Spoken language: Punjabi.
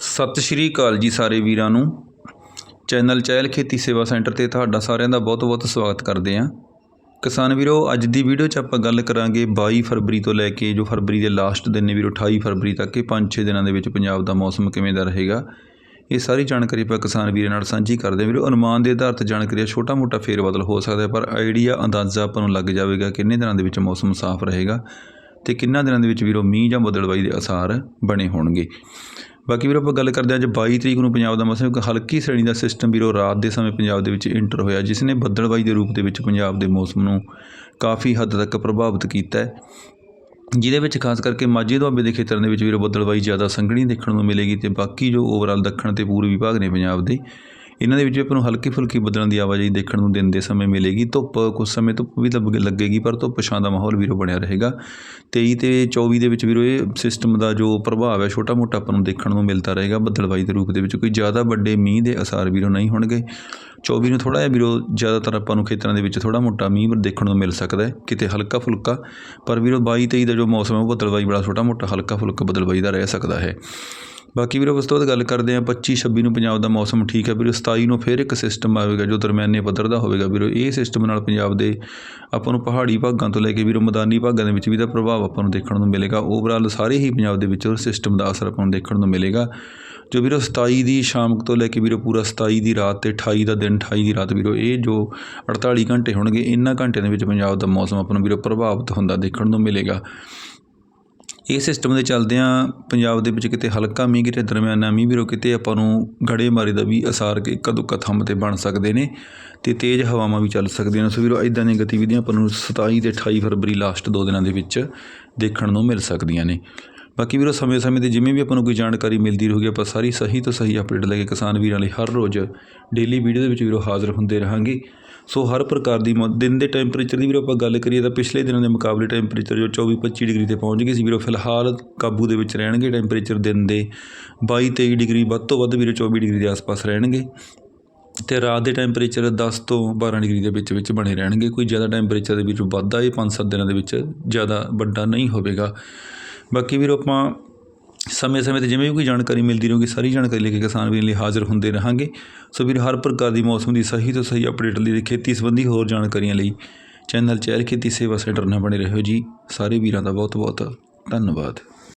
ਸਤਿ ਸ਼੍ਰੀ ਅਕਾਲ ਜੀ ਸਾਰੇ ਵੀਰਾਂ ਨੂੰ। ਚੈਨਲ ਚਹਿਲ ਖੇਤੀ ਸੇਵਾ ਸੈਂਟਰ ਤੇ ਤੁਹਾਡਾ ਸਾਰਿਆਂ ਦਾ ਬਹੁਤ-ਬਹੁਤ ਸਵਾਗਤ ਕਰਦੇ ਹਾਂ। ਕਿਸਾਨ ਵੀਰੋ ਅੱਜ ਦੀ ਵੀਡੀਓ 'ਚ ਆਪਾਂ ਗੱਲ ਕਰਾਂਗੇ 22 ਫਰਵਰੀ ਤੋਂ ਲੈ ਕੇ ਜੋ ਫਰਵਰੀ ਦੇ ਲਾਸਟ ਦਿਨ ਨੇ ਵੀਰੋ 28 ਫਰਵਰੀ ਤੱਕ ਇਹ 5-6 ਦਿਨਾਂ ਦੇ ਵਿੱਚ ਪੰਜਾਬ ਦਾ ਮੌਸਮ ਕਿਵੇਂ ਦਾ ਰਹੇਗਾ। ਇਹ ਸਾਰੀ ਜਾਣਕਾਰੀ ਆਪਾਂ ਕਿਸਾਨ ਵੀਰਾਂ ਨਾਲ ਸਾਂਝੀ ਕਰਦੇ ਹਾਂ। ਵੀਰੋ ਅਨੁਮਾਨ ਦੇ ਆਧਾਰ ਤੇ ਜਾਣਕਾਰੀ ਛੋਟਾ-ਮੋਟਾ ਫੇਰ ਬਦਲ ਹੋ ਸਕਦਾ ਹੈ, ਪਰ ਆਈਡੀਆ ਅੰਦਾਜ਼ਾ ਆਪਾਂ ਨੂੰ ਲੱਗ ਜਾਵੇਗਾ ਕਿੰਨੇ ਦਿਨਾਂ ਦੇ ਵਿੱਚ ਮੌਸਮ ਸਾਫ਼ ਰਹੇਗਾ ਤੇ ਕਿੰਨਾ ਦਿਨਾਂ ਦੇ ਵਿੱਚ ਵੀਰੋ ਮੀਂਹ ਜਾਂ ਬਦਲਵਾਈ ਦੇ ਅਸਾਰ ਬਣੇ ਹੋਣਗੇ। ਬਾਕੀ ਵੀਰੋ ਆਪਾਂ ਗੱਲ ਕਰਦੇ ਹਾਂ ਅੱਜ 22 ਤਰੀਕ ਨੂੰ ਪੰਜਾਬ ਦਾ ਮੌਸਮ, ਇੱਕ ਹਲਕੀ ਸ਼੍ਰੇਣੀ ਦਾ ਸਿਸਟਮ ਵੀਰੋ ਰਾਤ ਦੇ ਸਮੇਂ ਪੰਜਾਬ ਦੇ ਵਿੱਚ ਇੰਟਰ ਹੋਇਆ ਜਿਸ ਨੇ ਬੱਦਲਬਾਈ ਦੇ ਰੂਪ ਦੇ ਵਿੱਚ ਪੰਜਾਬ ਦੇ ਮੌਸਮ ਨੂੰ ਕਾਫੀ ਹੱਦ ਤੱਕ ਪ੍ਰਭਾਵਿਤ ਕੀਤਾ ਹੈ। ਜਿਹਦੇ ਵਿੱਚ ਖਾਸ ਕਰਕੇ ਮਾਝੇ ਦੁਆਬੇ ਦੇ ਖੇਤਰਾਂ ਦੇ ਵਿੱਚ ਵੀਰੋ ਬੱਦਲਬਾਈ ਜ਼ਿਆਦਾ ਸੰਘਣੀ ਦੇਖਣ ਨੂੰ ਮਿਲੇਗੀ ਤੇ ਬਾਕੀ ਜੋ ਓਵਰਆਲ ਦੱਖਣ ਤੇ ਪੂਰਬੀ ਭਾਗ ਨੇ ਪੰਜਾਬ ਦੇ ਇਹਨਾਂ ਦੇ ਵਿੱਚ ਵੀ ਆਪਾਂ ਨੂੰ ਹਲਕੀ ਫੁਲਕੀ ਬੱਦਲਾਂ ਦੀ ਆਵਾਜਾਈ ਦੇਖਣ ਨੂੰ ਦਿਨ ਦੇ ਸਮੇਂ ਮਿਲੇਗੀ। ਧੁੱਪ ਕੁਝ ਸਮੇਂ ਧੁੱਪ ਵੀ ਲੱਗ ਲੱਗੇਗੀ, ਪਰ ਧੁੱਪ ਛਾਂ ਦਾ ਮਾਹੌਲ ਵੀਰੋ ਬਣਿਆ ਰਹੇਗਾ। 23 ਤੇ 24 ਦੇ ਵਿੱਚ ਵੀਰੋ ਇਹ ਸਿਸਟਮ ਦਾ ਜੋ ਪ੍ਰਭਾਵ ਹੈ ਛੋਟਾ ਮੋਟਾ ਆਪਾਂ ਨੂੰ ਦੇਖਣ ਨੂੰ ਮਿਲਦਾ ਰਹੇਗਾ ਬੱਦਲਬਾਈ ਦੇ ਰੂਪ ਦੇ ਵਿੱਚ। ਕੋਈ ਜ਼ਿਆਦਾ ਵੱਡੇ ਮੀਂਹ ਦੇ ਅਸਾਰ ਵੀਰੋ ਨਹੀਂ ਹੋਣਗੇ। 24 ਨੂੰ ਥੋੜਾ ਜਿਹਾ ਵੀਰੋ ਜ਼ਿਆਦਾਤਰ ਆਪਾਂ ਨੂੰ ਖੇਤਰਾਂ ਦੇ ਵਿੱਚ ਥੋੜਾ ਮੋਟਾ ਮੀਂਹ ਦੇਖਣ ਨੂੰ ਮਿਲ ਸਕਦਾ ਹੈ, ਕਿਤੇ ਹਲਕਾ ਫੁਲਕਾ ਪਰ ਵੀਰੋ 22 23 ਦਾ ਜੋ ਮੌਸਮ ਹੈ, ਉਹ ਬੱਦਲਬਾਈ ਬੜਾ ਛੋਟਾ ਮੋਟਾ ਹਲਕਾ ਫੁਲਕਾ ਬੱਦਲਬਾਈ ਦਾ ਰਹਿ ਸਕਦਾ ਹੈ। ਬਾਕੀ ਵੀਰੋ, ਉਸ ਤੋਂ ਬਾਅਦ ਗੱਲ ਕਰਦੇ ਹਾਂ 25 26 ਨੂੰ ਪੰਜਾਬ ਦਾ ਮੌਸਮ। ਠੀਕ ਹੈ ਵੀਰੋ 27 ਨੂੰ ਫਿਰ ਇੱਕ ਸਿਸਟਮ ਆਵੇਗਾ ਜੋ ਦਰਮਿਆਨੇ ਪੱਧਰ ਦਾ ਹੋਵੇਗਾ ਵੀਰੋ। ਇਹ ਸਿਸਟਮ ਨਾਲ ਪੰਜਾਬ ਦੇ ਆਪਾਂ ਨੂੰ ਪਹਾੜੀ ਭਾਗਾਂ ਤੋਂ ਲੈ ਕੇ ਵੀਰੋ, ਮੈਦਾਨੀ ਭਾਗਾਂ ਦੇ ਵਿੱਚ ਵੀ ਦਾ ਪ੍ਰਭਾਵ ਆਪਾਂ ਨੂੰ ਦੇਖਣ ਨੂੰ ਮਿਲੇਗਾ। ਓਵਰਆਲ ਸਾਰੇ ਹੀ ਪੰਜਾਬ ਦੇ ਵਿੱਚ ਉਸ ਸਿਸਟਮ ਦਾ ਅਸਰ ਆਪਾਂ ਨੂੰ ਦੇਖਣ ਨੂੰ ਮਿਲੇਗਾ। ਜੋ ਵੀਰੋ 27 ਦੀ ਸ਼ਾਮ ਤੋਂ ਲੈ ਕੇ ਵੀਰੋ, ਪੂਰਾ 27 ਦੀ ਰਾਤ ਤੇ 28 ਦਾ ਦਿਨ 28 ਦੀ ਰਾਤ ਵੀਰੋ, ਇਹ ਜੋ 48 ਘੰਟੇ ਹੋਣਗੇ, ਇਹਨਾਂ ਘੰਟਿਆਂ ਦੇ ਵਿੱਚ ਪੰਜਾਬ ਦਾ ਮੌਸਮ ਆਪਾਂ ਨੂੰ ਵੀਰੋ ਪ੍ਰਭਾਵਿਤ ਹੁੰਦਾ ਦੇਖਣ ਨੂੰ ਮਿਲੇਗਾ। ਇਹ ਸਿਸਟਮ ਦੇ ਚੱਲਦਿਆਂ ਪੰਜਾਬ ਦੇ ਵਿੱਚ ਕਿਤੇ ਹਲਕਾ ਮੀਂਹ, ਕਿਤੇ ਦਰਮਿਆਨਾ ਮੀਂਹ ਵੀਰੋ ਕਿਤੇ ਆਪਾਂ ਨੂੰ ਗੜੇਮਾਰੀ ਦਾ ਵੀ ਅਸਾਰ ਕਿ ਇੱਕਾ ਦੁੱਕਾ ਥੰਮ ਤੇ ਬਣ ਸਕਦੇ ਨੇ ਤੇ ਤੇਜ਼ ਹਵਾਵਾਂ ਵੀ ਚੱਲ ਸਕਦੀਆਂ ਨੇ। ਸੋ ਵੀਰੋ ਇਦਾਂ ਦੀਆਂ ਗਤੀਵਿਧੀਆਂ ਆਪਾਂ ਨੂੰ 27 ਤੇ 28 ਫਰਵਰੀ ਲਾਸਟ ਦੋ ਦਿਨਾਂ ਦੇ ਵਿੱਚ ਦੇਖਣ ਨੂੰ ਮਿਲ ਸਕਦੀਆਂ ਨੇ। ਬਾਕੀ ਵੀਰੋ, ਸਮੇਂ-ਸਮੇਂ ਤੇ ਜਿਵੇਂ ਵੀ ਆਪਾਂ ਨੂੰ ਕੋਈ ਜਾਣਕਾਰੀ ਮਿਲਦੀ ਰਹੂਗੀ, ਆਪਾਂ ਸਾਰੀ ਸਹੀ ਤੋਂ ਸਹੀ ਅਪਡੇਟ ਲੈ ਕੇ ਕਿਸਾਨ ਵੀਰਾਂ ਲਈ ਹਰ ਰੋਜ਼ ਡੇਲੀ ਵੀਡੀਓ ਦੇ ਵਿੱਚ ਵੀਰੋ ਹਾਜ਼ਰ ਹੁੰਦੇ ਰਹਾਂਗੇ। ਸੋ ਹਰ ਪ੍ਰਕਾਰ ਦੀ ਮੌ- ਦਿਨ ਦੇ ਟੈਂਪਰੇਚਰ ਦੀ ਵੀਰੋ ਆਪਾਂ ਗੱਲ ਕਰੀਏ ਤਾਂ ਪਿਛਲੇ ਦਿਨਾਂ ਦੇ ਮੁਕਾਬਲੇ ਟੈਂਪਰੇਚਰ ਜੋ 24-25 ਡਿਗਰੀ ਤੇ ਪਹੁੰਚ ਗਏ ਸੀ ਵੀਰੋ, ਫਿਲਹਾਲ ਕਾਬੂ ਦੇ ਵਿੱਚ ਰਹਿਣਗੇ ਟੈਂਪਰੇਚਰ ਦਿਨ ਦੇ 22-23 ਡਿਗਰੀ, ਵੱਧ ਤੋਂ ਵੱਧ ਵੀਰੋ 24 ਡਿਗਰੀ ਦੇ ਆਸ-ਪਾਸ ਰਹਿਣਗੇ ਤੇ ਰਾਤ ਦੇ ਟੈਂਪਰੇਚਰ 10 ਤੋਂ 12 ਡਿਗਰੀ ਦੇ ਵਿੱਚ ਵਿੱਚ ਬਣੇ ਰਹਿਣਗੇ। ਕੋਈ ਜ਼ਿਆਦਾ ਟੈਂਪਰੇਚਰ ਦੇ ਵਿੱਚ ਵਾਧਾ ਇਹ 5-7 ਦਿਨਾਂ ਦੇ ਵਿੱਚ ਜ਼ਿਆਦਾ ਵੱਡਾ ਨਹੀਂ ਹੋਵੇਗਾ। ਬਾਕੀ ਵੀਰੋ ਆਪਾਂ ਸਮੇਂ-ਸਮੇਂ ਤੇ ਜਿਵੇਂ ਵੀ ਕੋਈ ਜਾਣਕਾਰੀ ਮਿਲਦੀ ਰਹੂਗੀ, ਸਾਰੀ ਜਾਣਕਾਰੀ ਲੈ ਕੇ ਕਿਸਾਨ ਵੀਰ ਲਈ ਹਾਜ਼ਰ ਹੁੰਦੇ ਰਹਾਂਗੇ। ਸੋ ਵੀਰ, ਹਰ ਪ੍ਰਕਾਰ ਦੀ ਮੌਸਮ ਦੀ ਸਹੀ ਤੋਂ ਸਹੀ ਅਪਡੇਟ ਲਈ ਤੇ ਖੇਤੀ ਸੰਬੰਧੀ ਹੋਰ ਜਾਣਕਾਰੀਆਂ ਲਈ ਚੈਨਲ ਚਹਿਲ ਖੇਤੀ ਸੇਵਾ ਸੈਂਟਰ ਨਾਲ ਬਣੇ ਰਹੋ ਜੀ। ਸਾਰੇ ਵੀਰਾਂ ਦਾ ਬਹੁਤ-ਬਹੁਤ ਧੰਨਵਾਦ।